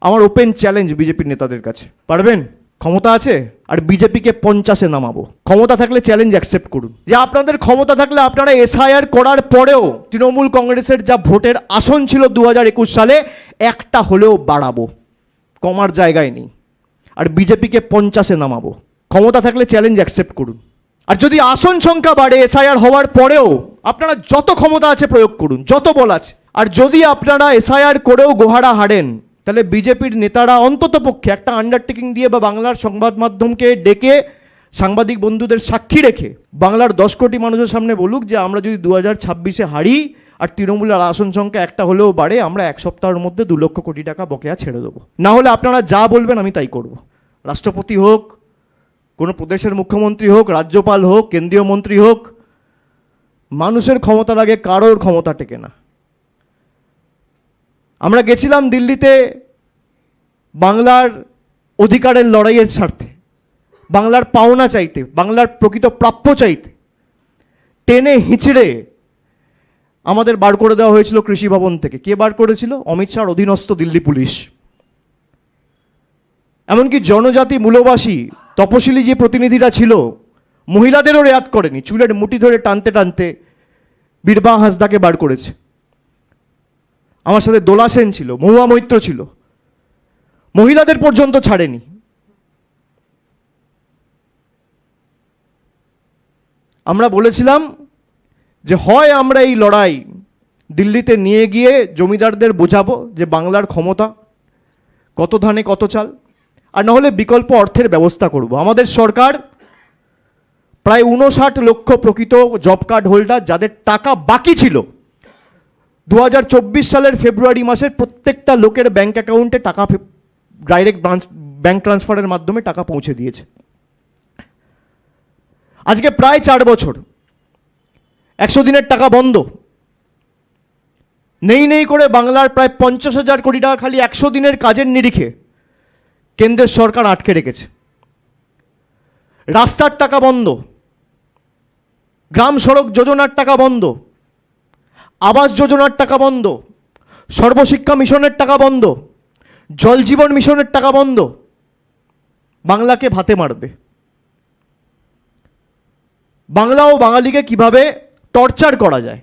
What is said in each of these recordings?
আমার open challenge বিজেপির নেতাদের কাছে। পারবেন? ক্ষমতা আছে? আর বিজেপিকে পঞ্চাশে নামাবো। ক্ষমতা থাকলে চ্যালেঞ্জ অ্যাকসেপ্ট করুন। যে আপনাদের ক্ষমতা থাকলে আপনারা এসআইআর করার পরেও তৃণমূল কংগ্রেসের যা ভোটের আসন ছিল দু একুশ সালে, একটা হলেও বাড়াবো। কমার জায়গায় নেই। আর বিজেপিকে পঞ্চাশে নামাবো। ক্ষমতা থাকলে চ্যালেঞ্জ অ্যাকসেপ্ট করুন। আর যদি আসন সংখ্যা বাড়ে এসআইআর হওয়ার পরেও, আপনারা যত ক্ষমতা আছে প্রয়োগ করুন, যত বল আছে। আর যদি আপনারা এসআইআর করেও গোহারা হারেন তাহলে বিজেপির নেতারা অন্তত পক্ষে একটা আন্ডারটেকিং দিয়ে বা বাংলার সংবাদ মাধ্যমকে ডেকে, সাংবাদিক বন্ধুদের সাক্ষী রেখে, বাংলার দশ কোটি মানুষের সামনে বলুক যে আমরা যদি দু হাজার ছাব্বিশে হারি আর তৃণমূলের আসন সংখ্যা একটা হলেও বাড়ে, আমরা এক সপ্তাহের মধ্যে দু লক্ষ কোটি টাকা বকেয়া ছেড়ে দেবো। না হলে আপনারা যা বলবেন আমি তাই করব। রাষ্ট্রপতি হোক, কোনো প্রদেশের মুখ্যমন্ত্রী হোক, রাজ্যপাল হোক, কেন্দ্রীয় মন্ত্রী হোক, মানুষের ক্ষমতার আগে কারোর ক্ষমতা টেকে না। আমরা গেছিলাম দিল্লিতে বাংলার অধিকারের লড়াইয়ের স্বার্থে, বাংলার পাওনা চাইতে, বাংলার প্রকৃত প্রাপ্য চাইতে। টেনে হিঁচড়ে আমাদের বার করে দেওয়া হয়েছিল কৃষি ভবন থেকে। কে বার করেছিল? অমিত শাহর অধীনস্থ দিল্লি পুলিশ। এমনকি জনজাতি মূলবাসী, তপশিলি যে প্রতিনিধিরা ছিল, মহিলাদেরও রেয়াত করেনি। চুলের মুঠি ধরে টানতে টানতে বীরবা হাসদাকে বার করেছে। আমার সাথে দোলা সেন ছিল, মহুয়া মৈত্র ছিল। মহিলাদের পর্যন্ত ছাড়েনি। আমরা বলেছিলাম যে হয় আমরা এই লড়াই দিল্লিতে নিয়ে গিয়ে জমিদারদের বোঝাবো যে বাংলার ক্ষমতা কত ধানে কত চাল, আর নাহলে বিকল্প অর্থের ব্যবস্থা করব। আমাদের সরকার প্রায় উনষাট লক্ষ প্রকৃত জব কার্ড হোল্ডার যাদের টাকা বাকি ছিল দু হাজার চব্বিশ সালের ফেব্রুয়ারি মাসের প্রত্যেকটা লোকের ব্যাংক অ্যাকাউন্টে টাকা ডাইরেক্ট ব্রাঞ্চ ব্যাংক ট্রান্সফারের মাধ্যমে টাকা পৌঁছে দিয়েছে। আজকে প্রায় চার বছর। একশো দিনের টাকা বন্ধ। নেই নেই করে বাংলার প্রায় পঞ্চাশ হাজার কোটি টাকা খালি একশো দিনের কাজের নিরিখে কেন্দ্রের সরকার আটকে রেখেছে। রাস্তার টাকা বন্ধ। গ্রাম সড়ক যোজনার টাকা বন্ধ। আবাস যোজনার টাকা বন্ধ, সর্বশিক্ষা মিশনের টাকা বন্ধ, জল জীবন মিশনের টাকা বন্ধ, বাংলাকে ভাতে মারবে। বাংলা ও বাঙালিকে কীভাবে টর্চার করা যায়?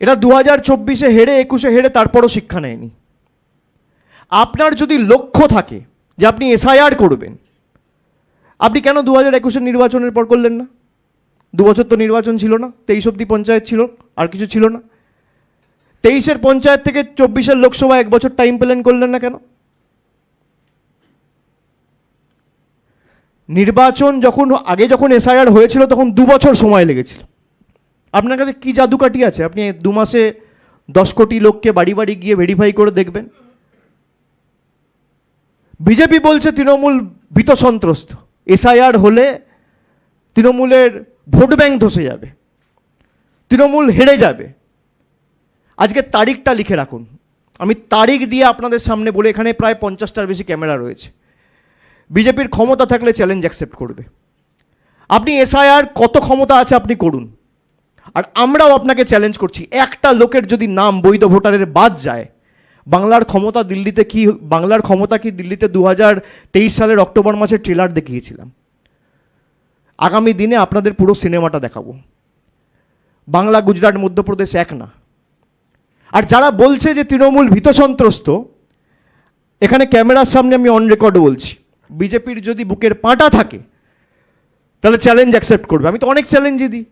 এটা দু হাজার চব্বিশে হেরে, একুশে হেরে তারপরও শিক্ষা নেয়নি। আপনার যদি লক্ষ্য থাকে যে আপনি এসআইআর করবেন, আপনি কেন দু হাজার একুশের নির্বাচনের পর করলেন না? দু বছর তো নির্বাচন ছিল না, তেইশ অব্দি পঞ্চায়েত ছিল, আর কিছু ছিল না। তেইশের পঞ্চায়েত থেকে চব্বিশের লোকসভা এক বছর টাইম প্ল্যান করলেন না কেন? নির্বাচন যখন, আগে যখন এসআইআর হয়েছিল তখন দু বছর সময় লেগেছিল। আপনার কাছে কি জাদুকাঠি আছে? আপনি দু মাসে দশ কোটি লোককে বাড়ি বাড়ি গিয়ে ভেরিফাই করে দেখবেন। বিজেপি বলছে তৃণমূল ভীত সন্ত্রস্ত। এসআইআর হলে তৃণমূলের ভোট ব্যাংক ধসে যাবে, তৃণমূল হেরে যাবে। আজকে তারিখটা লিখে রাখুন। আমি তারিখ দিয়ে আপনাদের সামনে বলে এখানে প্রায় পঞ্চাশটার বেশি ক্যামেরা রয়েছে। বিজেপির ক্ষমতা থাকলে চ্যালেঞ্জ অ্যাকসেপ্ট করবে। আপনি এসআইআর কত ক্ষমতা আছে আপনি করুন। আর আমরাও আপনাকে চ্যালেঞ্জ করছি, একটা লোকের যদি নাম বৈধ ভোটারের বাদ যায়, বাংলার ক্ষমতা দিল্লিতে কি, বাংলার ক্ষমতা কি দিল্লিতে দু হাজার তেইশ সালের অক্টোবর মাসে ট্রেলার দেখিয়েছিলাম? আগামী দিনে আপনাদের পুরো সিনেমাটা দেখাবো। বাংলা, গুজরাট, মধ্যপ্রদেশ এক না। আর যারা বলছে যে তৃণমূল ভীত সন্ত্রস্ত এখানে ক্যামেরার সামনে আমি অন রেকর্ড বলছি। বিজেপির যদি বুকের পাঁটা থাকে, তাহলে চ্যালেঞ্জ অ্যাকসেপ্ট করবে। আমি তো অনেক চ্যালেঞ্জই দিই।